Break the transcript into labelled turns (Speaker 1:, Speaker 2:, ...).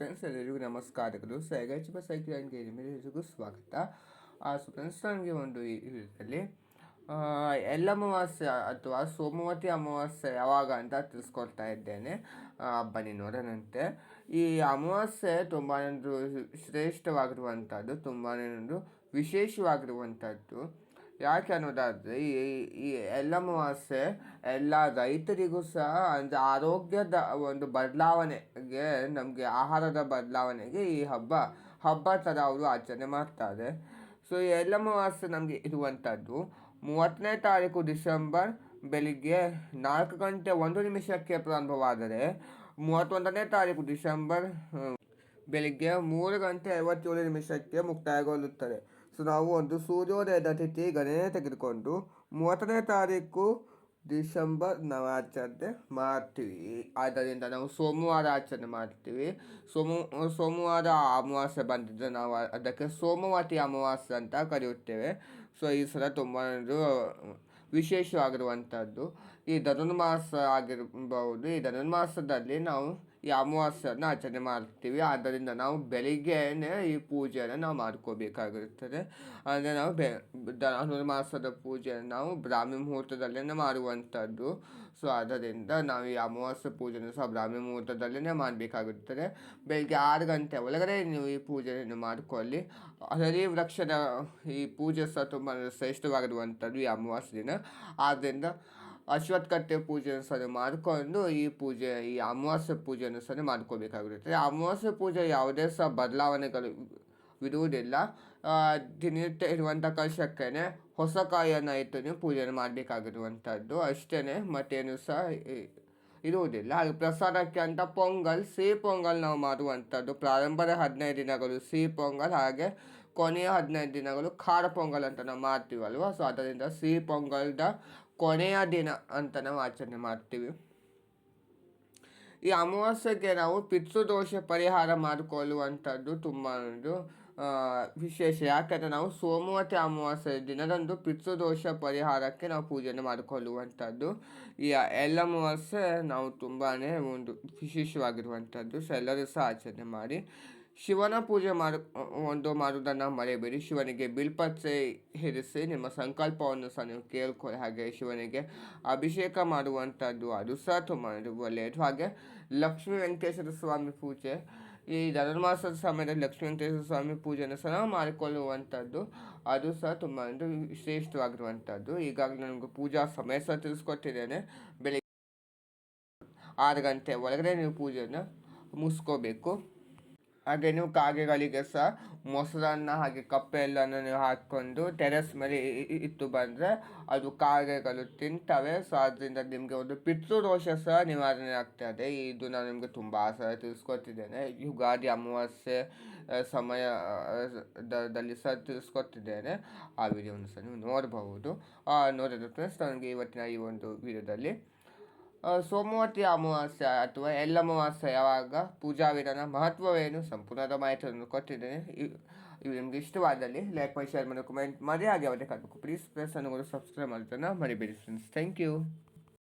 Speaker 1: Friends ಎಲ್ಲರಿಗೂ ನಮಸ್ಕಾರಗಳು. ಸೈಗಾಚಿಪ ಎಗಚಿಪ cycle and ಎಲ್ಲರಿಗೂ ಸ್ವಾಗತ. ಸೊ ಫ್ರೆಂಡ್ಸ್ ನನಗೆ ಒಂದು ಇದರಲ್ಲಿ ಎಲ್ಲ ಅಮಾವಾಸ್ಯೆ ಅಥವಾ ಸೋಮವತಿ ಅಮಾವಾಸ್ಯೆ ಯಾವಾಗ ಅಂತ ತಿಳಿಸ್ಕೊಡ್ತಾ ಇದ್ದೇನೆ. ಬನ್ನಿ ನೋಡೋಣಂತೆ. ಈ ಅಮಾವಾಸ್ಯೆ ತುಂಬಾ ಶ್ರೇಷ್ಠವಾಗಿರುವಂಥದ್ದು ತುಂಬಾ ವಿಶೇಷವಾಗಿರುವಂಥದ್ದು. ಯಾಕೆ ಅನ್ನೋದಾದರೆ ಈ ಈ ಎಲ್ಲ ರೈತರಿಗೂ ಸಹ ಅಂದರೆ ಆರೋಗ್ಯದ ಒಂದು ಬದಲಾವಣೆಗೆ, ನಮಗೆ ಆಹಾರದ ಬದಲಾವಣೆಗೆ ಈ ಹಬ್ಬ ಹಬ್ಬ ಥರ ಅವರು ಆಚರಣೆ ಮಾಡ್ತಾರೆ. ಸೊ ಈ ಎಲ್ಲಮಾವಾಸ್ಯೆ ನಮಗೆ ಇರುವಂಥದ್ದು ಮೂವತ್ತನೇ ತಾರೀಕು ಡಿಸೆಂಬರ್ ಬೆಳಿಗ್ಗೆ ನಾಲ್ಕು ಗಂಟೆ ಒಂದು ನಿಮಿಷಕ್ಕೆ ಪ್ರಾರಂಭವಾದರೆ ಮೂವತ್ತೊಂದನೇ ತಾರೀಕು ಡಿಸೆಂಬರ್ ಬೆಳಿಗ್ಗೆ ಮೂರು ಗಂಟೆ ಐವತ್ತೇಳು ನಿಮಿಷಕ್ಕೆ ಮುಕ್ತಾಯಗೊಳ್ಳುತ್ತದೆ. ನಾವು ಒಂದು ಸೂರ್ಯೋದಯದ ತಿಥಿ ಗಣನೆ ತೆಗೆದುಕೊಂಡು ಮೂವತ್ತನೇ ತಾರೀಕು ಡಿಸೆಂಬರ್ ನಾವು ಆಚರಣೆ ಮಾಡ್ತೀವಿ. ಆದ್ದರಿಂದ ನಾವು ಸೋಮವಾರ ಆಚರಣೆ ಮಾಡ್ತೀವಿ. ಸೋಮ, ಸೋಮವಾರ ಅಮಾವಾಸ್ಯೆ ಬಂದಿದ್ದರೆ ನಾವು ಅದಕ್ಕೆ ಸೋಮವತಿ ಅಮಾವಾಸ್ಯೆ ಅಂತ ಕರೆಯುತ್ತೇವೆ. ಸೊ, ಈ ಸಲ ತುಂಬ ವಿಶೇಷವಾಗಿರುವಂಥದ್ದು. ಈ ಧನುರ್ಮಾಸ ಆಗಿರಬಹುದು ಈ ಧನುರ್ಮಾಸದಲ್ಲಿ ನಾವು ಈ ಅಮಾವಾಸ್ಯೆಯನ್ನು ಆಚರಣೆ ಮಾಡ್ತೀವಿ. ಆದ್ದರಿಂದ ನಾವು ಬೆಳಿಗ್ಗೆನೇ ಈ ಪೂಜೆಯನ್ನು ನಾವು ಮಾಡ್ಕೋಬೇಕಾಗಿರುತ್ತದೆ. ಅಂದರೆ ನಾವು ಬೆ ಧನುರ್ಮಾಸದ ಪೂಜೆಯನ್ನು ನಾವು ಬ್ರಾಹ್ಮಿ ಮುಹೂರ್ತದಲ್ಲೇ ಮಾಡುವಂಥದ್ದು. ಸೊ ಆದ್ದರಿಂದ ನಾವು ಈ ಅಮಾವಾಸ್ಯೆ ಪೂಜೆಯನ್ನು ಸಹ ಬ್ರಾಹ್ಮಿ ಮುಹೂರ್ತದಲ್ಲೇ ಮಾಡಬೇಕಾಗುತ್ತದೆ ಬೆಳಿಗ್ಗೆ ಆರು ಗಂಟೆ ಒಳಗಡೆ ನೀವು ಈ ಪೂಜೆಯನ್ನು ಮಾಡಿಕೊಳ್ಳಿ. ಹರಿ ವೃಕ್ಷದ ಈ ಪೂಜೆ ಸಹ ತುಂಬ ಶ್ರೇಷ್ಠವಾಗಿರುವಂಥದ್ದು ಈ ಅಮಾವಾಸ್ಯ ದಿನ. ಆದ್ದರಿಂದ ಅಶ್ವತ್ಥಕಟ್ಟೆ ಪೂಜೆಯನ್ನು ಸಹ ಮಾಡಿಕೊಂಡು ಈ ಪೂಜೆ, ಈ ಅಮಾವಾಸ್ಯೆ ಪೂಜೆಯನ್ನು ಸಹ ಮಾಡ್ಕೋಬೇಕಾಗಿರುತ್ತೆ ಅಮಾವಾಸ್ಯೆ ಪೂಜೆ ಯಾವುದೇ ಸಹ ಬದಲಾವಣೆಗಳು ಇರುವುದಿಲ್ಲ. ದಿನನಿತ್ಯ ಇರುವಂಥ ಕಲಶಕ್ಕೇ ಹೊಸ ಕಾಯನ್ನು ಪೂಜೆ ಪೂಜೆಯನ್ನು ಮಾಡಬೇಕಾಗಿರುವಂಥದ್ದು ಅಷ್ಟೇ ಮತ್ತೇನು ಸಹ ಇರುವುದಿಲ್ಲ. ಹಾಗೆ ಪ್ರಸಾದಕ್ಕೆ ಅಂತ ಪೊಂಗಲ್, ಸಿಹಿ ಪೊಂಗಲ್ ನಾವು ಮಾಡುವಂಥದ್ದು ಪ್ರಾರಂಭದ ಹದಿನೈದು ದಿನಗಳು ಸಿಹಿ ಪೊಂಗಲ್, ಹಾಗೆ ಕೊನೆಯ ಹದಿನೈದು ದಿನಗಳು ಖಾರ ಪೊಂಗಲ್ ಅಂತ ನಾವು ಮಾಡ್ತೀವಲ್ವ? ಸೊ ಅದರಿಂದ ಸಿಹಿ ಪೊಂಗಲ್ದ ಕೊನೆಯ ದಿನ ಅಂತ ನಾವು ಆಚರಣೆ ಮಾಡ್ತೀವಿ. ಈ ಅಮಾವಾಸ್ಯೆಗೆ ನಾವು ಪಿತೃದೋಷ ಪರಿಹಾರ ಮಾಡಿಕೊಳ್ಳುವಂಥದ್ದು ತುಂಬ ಒಂದು ವಿಶೇಷ. ಯಾಕಂದರೆ ನಾವು ಸೋಮವತಿ ಅಮಾವಾಸ್ಯೆ ದಿನದಂದು ಪಿತೃದೋಷ ಪರಿಹಾರಕ್ಕೆ ನಾವು ಪೂಜೆಯನ್ನು ಮಾಡಿಕೊಳ್ಳುವಂಥದ್ದು. ಈ ಎಲ್ಲ ಅಮಾವಾಸ್ಯೆ ನಾವು ತುಂಬಾ ಒಂದು ವಿಶೇಷವಾಗಿರುವಂಥದ್ದು. ಸೊ ಎಲ್ಲರೂ ಸಹ ಆಚರಣೆ ಮಾಡಿ. ಶಿವನ ಪೂಜೆ ಮಾಡು ಒಂದು ಮಾಡುವುದನ್ನು ಮರೆಯಬೇಡಿ. ಶಿವನಿಗೆ ಬಿಲ್ಪತ್ರೆ ಇರಿಸಿ ನಿಮ್ಮ ಸಂಕಲ್ಪವನ್ನು ಸಹ ನೀವು ಕೇಳ್ಕೊಳ್ಳಿ. ಹಾಗೆ ಶಿವನಿಗೆ ಅಭಿಷೇಕ ಮಾಡುವಂಥದ್ದು ಅದು ಸಹ ತುಂಬ ಒಳ್ಳೆಯದು. ಹಾಗೆ ಲಕ್ಷ್ಮೀ ವೆಂಕಟೇಶ್ವರ ಸ್ವಾಮಿ ಪೂಜೆ, ಈ ಧನುರ್ಮಾಸದ ಸಮಯದಲ್ಲಿ ಲಕ್ಷ್ಮೀ ವೆಂಕಟೇಶ್ವರ ಸ್ವಾಮಿ ಪೂಜೆಯನ್ನು ಸಹ ಮಾಡಿಕೊಳ್ಳುವಂಥದ್ದು ಅದು ಸಹ ತುಂಬ ಒಂದು ಶ್ರೇಷ್ಠವಾಗಿರುವಂಥದ್ದು ಈಗಾಗಲೇ ನನಗೆ ಪೂಜಾ ಸಮಯ ಸಹ ತಿಳಿಸ್ಕೊಟ್ಟಿದ್ದೇನೆ. ಬೆಳಿಗ್ಗೆ ಆರು ಗಂಟೆ ಒಳಗಡೆ ನೀವು ಪೂಜೆಯನ್ನು ಮುಗಿಸ್ಕೋಬೇಕು. ಹಾಗೆ ನೀವು ಕಾಗೆಗಳಿಗೆ ಸಹ ಮೊಸರನ್ನ ಹಾಗೆ ಕಪ್ಪೆ ಎಲ್ಲನೂ ನೀವು ಹಾಕ್ಕೊಂಡು ಟೆರೆಸ್ ಮೇಲೆ ಇಟ್ಟು ಬಂದರೆ ಅದು ಕಾಗೆಗಳು ತಿಂತವೆ. ಸೊ ಅದರಿಂದ ನಿಮಗೆ ಒಂದು ಪಿತೃದೋಷ ಸಹ ನಿವಾರಣೆ ಆಗ್ತದೆ ಇದು. ನಾನು ನಿಮಗೆ ತುಂಬ ಆಸರ ತಿಳಿಸ್ಕೊತಿದ್ದೇನೆ ಯುಗಾದಿ ಅಮಾವಾಸ್ಯೆ ಸಮಯದಲ್ಲಿ ಸಹ ತಿಳಿಸ್ಕೊತಿದ್ದೇನೆ ಆ ವಿಡಿಯೋವನ್ನು ಸಹ ನೀವು ನೋಡಬಹುದು. ನೋಡಿದ ಫ್ರೆಂಡ್ಸ್, ನನಗೆ ಇವತ್ತಿನ ಈ ಒಂದು ವಿಡಿಯೋದಲ್ಲಿ ಸೋಮವತಿ ಅಮಾವಾಸ್ಯೆ ಅಥವಾ ಎಲ್ಲಮಾವಾಸ್ಯೆ ಯಾವಾಗ? ಪೂಜಾ ವಿಧಾನ ಮಹತ್ವವೇನು? ಸಂಪೂರ್ಣದ ಮಾಹಿತಿಯನ್ನು ಕೊಟ್ಟಿದ್ದೇನೆ. ಇವು ನಿಮ್ಗೆ ಇಷ್ಟವಾದಲ್ಲಿ ಲೈಕ್ ಮಾಡಿ ಶೇರ್ ಮಾಡಿ ಕಮೆಂಟ್ ಮಾಡಿ, ಹಾಗೆ ಯಾವುದೇ ಕಾರಣಕ್ಕೂ ಪ್ಲೀಸ್ ಪ್ಲಸ್ ಅನ್ನು ಸಬ್ಸ್ಕ್ರೈಬ್ ಮಾಡೋದನ್ನು ಮರಿಬೇಡಿ ಫ್ರೆಂಡ್ಸ್ ಥ್ಯಾಂಕ್ ಯು